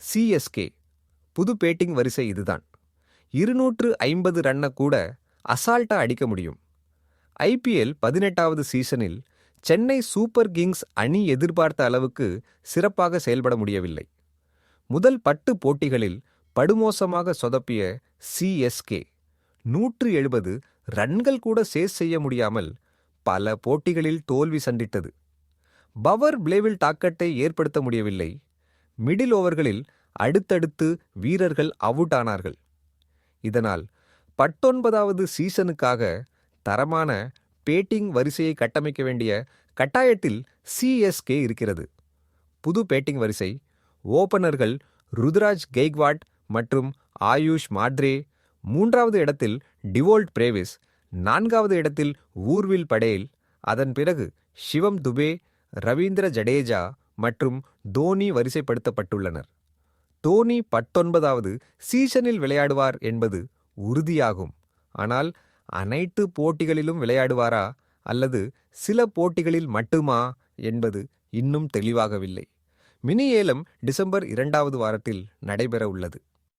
CSK புது batting வரிசை இதுதான். இருநூற்று ஐம்பது ரன்னை கூட அசால்ட்டா அடிக்க முடியும். ஐபிஎல் பதினெட்டாவது சீசனில் சென்னை சூப்பர் கிங்ஸ் அணி எதிர்பார்த்த அளவுக்கு சிறப்பாக செயல்பட முடியவில்லை. முதல் பட்டு போட்டிகளில் படுமோசமாக சொதப்பிய சிஎஸ்கே நூற்று எழுபது ரன்கள் கூட சேஸ் செய்ய முடியாமல் பல போட்டிகளில் தோல்வி சந்தித்தது. பவர் பிளேவில் தாக்கத்தை ஏற்படுத்த முடியவில்லை. மிடில் ஓவர்களில் அடுத்தடுத்து வீரர்கள் அவுட் ஆனார்கள். இதனால் பத்தொன்பதாவது சீசனுக்காக தரமான பேட்டிங் வரிசையை கட்டமைக்க வேண்டிய கட்டாயத்தில் சிஎஸ்கே இருக்கிறது. புது பேட்டிங் வரிசை ஓபனர்கள் ருத்ராஜ் கெய்க்வாட் மற்றும் ஆயுஷ் மாத்ரே மூன்றாவது இடத்தில் டிவோல்ட் பிரேவிஸ் நான்காவது இடத்தில் ஊர்வில் படேல் அதன் பிறகு சிவம் துபே ரவீந்திர ஜடேஜா மற்றும் தோனி வரிசைப்படுத்தப்பட்டுள்ளனர். தோனி பத்தொன்பதாவது சீசனில் விளையாடுவார் என்பது உறுதியாகும். ஆனால் அனைத்து போட்டிகளிலும் விளையாடுவாரா? அல்லது சில போட்டிகளில் மட்டுமா? என்பது இன்னும் தெளிவாகவில்லை. மினி ஏலம் டிசம்பர் இரண்டாவது வாரத்தில் நடைபெற உள்ளது